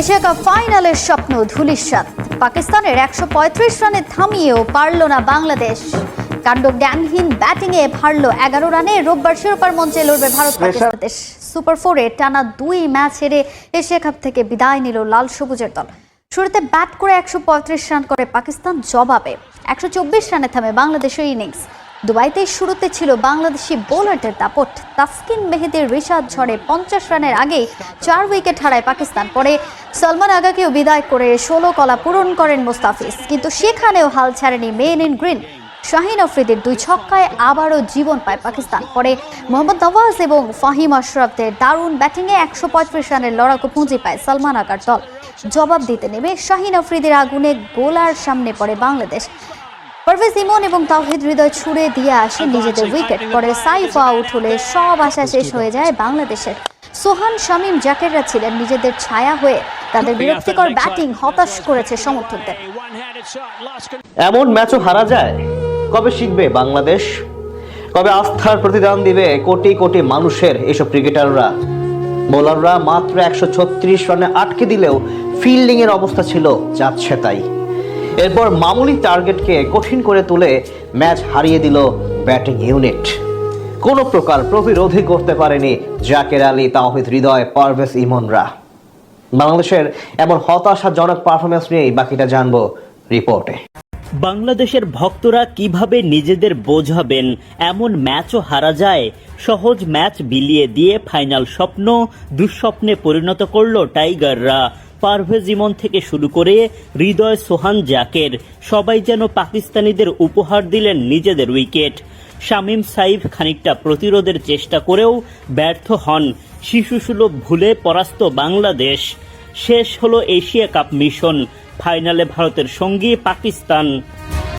Asia cup ফাইনালের স্বপ্ন ধুলিস্বাদ পাকিস্তানের একশো পঁয়ত্রিশ রানে থামিয়েও পারল না বাংলাদেশ। কাণ্ড জ্ঞানহীন ব্যাটিংয়ে হারল এগারো রানে রোববার শিরোপার মঞ্চে লড়বে ভারত বাংলাদেশ। সুপার ফোরে টানা দুই ম্যাচ হেরে এশিয়া কাপ থেকে বিদায় নিল লাল সবুজের দল। শুরুতে ব্যাট করে একশো পঁয়ত্রিশ রান করে পাকিস্তান জবাবে। একশো চব্বিশ রানে থামে বাংলাদেশের ইনিংস। দুবাইতে শুরুতে ছিল বাংলাদেশি বোলারদের দাপট। তাসকিন মেহেদির রিশাদ ঝড়ে পঞ্চাশ রানের আগেই চার উইকেট হারায় পাকিস্তান। পরে সলমান আগাকেও বিদায় করে ষোলো কলা পূরণ করেন মোস্তাফিজ। কিন্তু সেখানেও হাল ছাড়েনি মেন ইন গ্রিন। শাহিন আফ্রিদির দুই ছক্কায় আবারও জীবন পায় পাকিস্তান। পরে মোহাম্মদ নওয়াজ এবং ফাহিম আশরাফদের দারুণ ব্যাটিংয়ে একশো পঁয়ত্রিশ রানের লড়াকু পুঁজি পায় সালমান আগার দল। জবাব দিতে নেমে শাহিন আফ্রিদির আগুনে গোলার সামনে পড়ে বাংলাদেশ। পারভেজ ইমন এবং তাওহিদ হৃদয় ছুড়ে দিয়ে আসে নিজেদের উইকেট। পরে সাইফ আউট হলে সব আশা শেষ হয়ে যায় বাংলাদেশের। সোহান শামীম জাকেররা ছিলেন নিজেদের ছায়া হয়ে তাদের বিরক্তিকর ব্যাটিং হতাশ করেছে সমর্থকদের। এমন ম্যাচও হারা যায়। কবে শিখবে বাংলাদেশ? কবে আস্থার প্রতিদান দিবে কোটি কোটি মানুষের এসব ক্রিকেটাররা? বোলাররা মাত্র একশো ছত্রিশ রানে আটকে দিলেও ফিল্ডিংয়ের অবস্থা ছিল যাচ্ছে তাই এরপর মামুলি টার্গেটকে কঠিন করে তুলে ম্যাচ হারিয়ে দিল ব্যাটিং ইউনিট। কোনো প্রকার প্রতিরোধই করতে পারেনি জাকের আলী, তাওহিদ হৃদয়, পারভেজ ইমনরা। বাংলাদেশের এমন হতাশাজনক পারফরমেন্স নিয়েই বাকিটা জানব রিপোর্টে। বাংলাদেশের ভক্তরা কীভাবে নিজেদের বোঝাবেন, এমন ম্যাচও হারা যায়? সহজ ম্যাচ বিলিয়ে দিয়ে ফাইনাল স্বপ্ন দুঃস্বপ্নে পরিণত করল টাইগাররা। পারভেজ ইমন থেকে শুরু করে হৃদয় সোহান জাকের, সবাই যেন পাকিস্তানিদের উপহার দিলেন নিজেদের উইকেট। শামীম সাইফ খানিকটা প্রতিরোধের চেষ্টা করেও ব্যর্থ হন, শিশুসুলভ ভুলে পরাস্ত বাংলাদেশ। শেষ হলো এশিয়া কাপ মিশন, ফাইনালে ভারতের সঙ্গী পাকিস্তান।